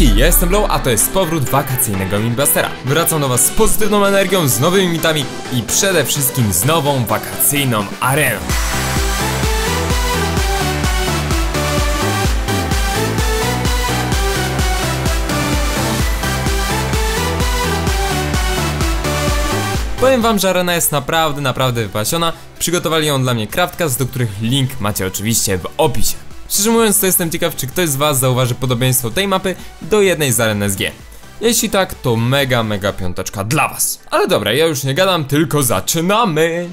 Ja jestem Low, a to jest powrót wakacyjnego Midbustera. Wracam do was z pozytywną energią, z nowymi mitami i przede wszystkim z nową wakacyjną areną. Powiem wam, że arena jest naprawdę, naprawdę wypasiona. Przygotowali ją dla mnie Craftcast, do których link macie oczywiście w opisie. Szczerze mówiąc, to jestem ciekaw, czy ktoś z was zauważy podobieństwo tej mapy do jednej z aren SG. Jeśli tak, to mega, mega piąteczka dla was. Ale dobra, ja już nie gadam, tylko zaczynamy!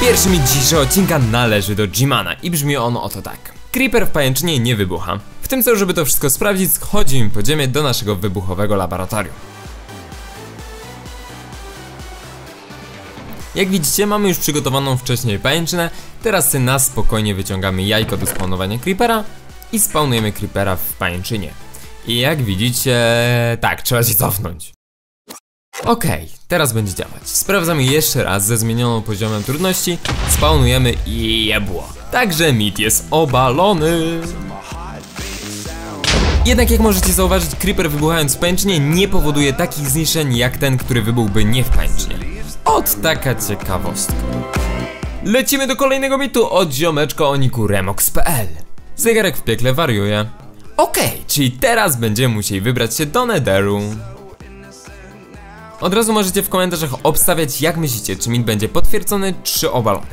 Pierwszy mi dzisiejszego odcinka należy do Jimana i brzmi on oto tak. Creeper w pajęczynie nie wybucha. W tym celu, żeby to wszystko sprawdzić, schodzimy po ziemię do naszego wybuchowego laboratorium. Jak widzicie, mamy już przygotowaną wcześniej pajęczynę, teraz na spokojnie wyciągamy jajko do spawnowania creepera i spawnujemy creepera w pajęczynie. I jak widzicie, tak, trzeba się cofnąć. Okej, teraz będzie działać. Sprawdzamy jeszcze raz ze zmienioną poziomem trudności, spawnujemy i jebło. Także mit jest obalony. Jednak jak możecie zauważyć, creeper wybuchając w pajęczynie nie powoduje takich zniszczeń jak ten, który wybuchłby nie w pajęczynie. Ot taka ciekawostka. Lecimy do kolejnego mitu od ziomeczka o niku remox.pl Zegarek w piekle wariuje. Okej, czyli teraz będziemy musieli wybrać się do Netheru. Od razu możecie w komentarzach obstawiać jak myślicie, czy mit będzie potwierdzony, czy obalony.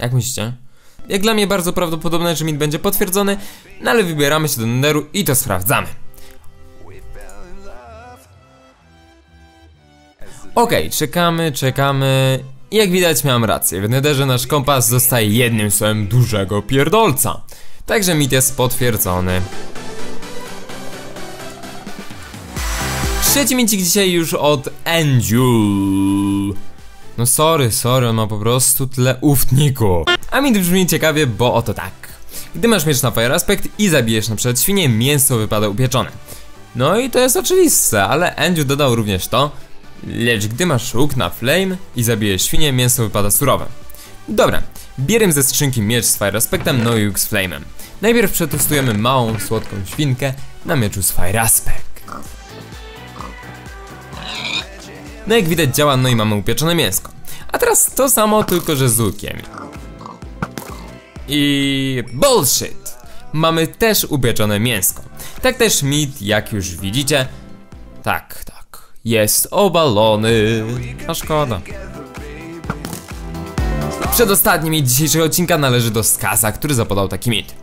Jak myślicie? Jak dla mnie bardzo prawdopodobne, że mit będzie potwierdzony, no ale wybieramy się do Netheru i to sprawdzamy. Okej, czekamy, czekamy. I jak widać miałem rację, w Netherze nasz kompas zostaje jednym słowem dużego pierdolca. Także mit jest potwierdzony. Trzeci micik dzisiaj już od Andrew. No sorry, sorry, on ma po prostu tyle ufniku. A mit brzmi ciekawie, bo oto tak. Gdy masz miecz na Fire Aspect i zabijesz na przykład świnie, mięso wypada upieczone. No i to jest oczywiste, ale Andrew dodał również to, Lecz gdy masz łuk na flame i zabijesz świnię, mięso wypada surowe. Dobra, bierzemy ze skrzynki miecz z Fire Aspectem, no i łuk z flame'em. Najpierw przetestujemy małą, słodką świnkę na mieczu z Fire Aspect. No jak widać działa, no i mamy upieczone mięsko. A teraz to samo, tylko że z łukiem. I... bullshit! Mamy też upieczone mięsko. Tak też mit, jak już widzicie. Tak, tak jest obalony. A szkoda. Przedostatni mit dzisiejszego odcinka należy do Skaza, który zapodał taki mit.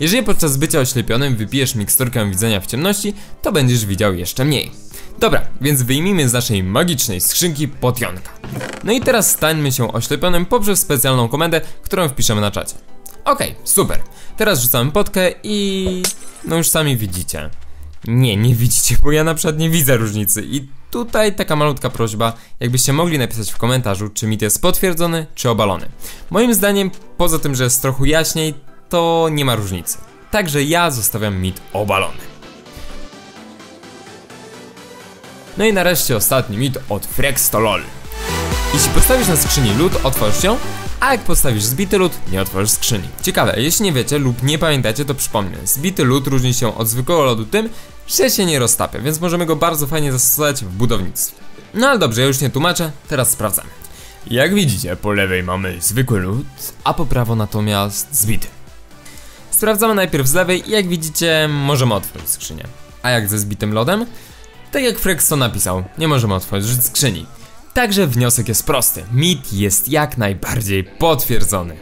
Jeżeli podczas bycia oślepionym wypijesz miksturkę widzenia w ciemności, to będziesz widział jeszcze mniej. Dobra, więc wyjmijmy z naszej magicznej skrzynki potionka. No i teraz stańmy się oślepionym poprzez specjalną komendę, którą wpiszemy na czacie. Okej, okay, super. Teraz rzucamy potkę i... no już sami widzicie. Nie, nie widzicie, bo ja na przykład nie widzę różnicy i tutaj taka malutka prośba, jakbyście mogli napisać w komentarzu, czy mit jest potwierdzony, czy obalony. Moim zdaniem, poza tym, że jest trochę jaśniej, to nie ma różnicy. Także ja zostawiam mit obalony. No i nareszcie ostatni mit od Frextolol. Jeśli postawisz na skrzyni lód, otworzysz ją, a jak postawisz zbity lód, nie otworzysz skrzyni. Ciekawe, jeśli nie wiecie lub nie pamiętacie, to przypomnę. Zbity lód różni się od zwykłego lodu tym, że się nie roztapia, więc możemy go bardzo fajnie zastosować w budownictwie. No ale dobrze, ja już nie tłumaczę, teraz sprawdzamy. Jak widzicie, po lewej mamy zwykły lód, a po prawo natomiast zbity. Sprawdzamy najpierw z lewej i jak widzicie, możemy otworzyć skrzynię. A jak ze zbitym lodem? Tak jak Frexton napisał, nie możemy otworzyć skrzyni. Także wniosek jest prosty. Mit jest jak najbardziej potwierdzony.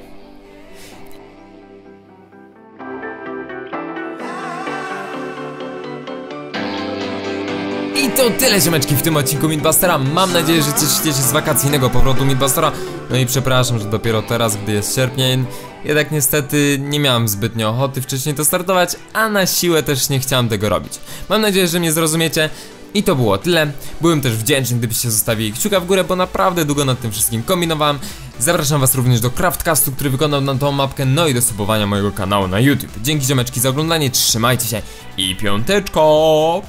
I to tyle ziomeczki w tym odcinku Midbustera. Mam nadzieję, że cieszycie się z wakacyjnego powrotu Midbustera. No i przepraszam, że dopiero teraz, gdy jest sierpień, jednak niestety nie miałem zbytnio ochoty wcześniej to startować, a na siłę też nie chciałem tego robić. Mam nadzieję, że mnie zrozumiecie. I to było tyle. Byłem też wdzięczny, gdybyście zostawili kciuka w górę, bo naprawdę długo nad tym wszystkim kombinowałem. Zapraszam was również do Craftcastu, który wykonał nam tą mapkę, no i do subowania mojego kanału na YouTube. Dzięki ziomeczki za oglądanie, trzymajcie się i piąteczko!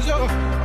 yo, yo.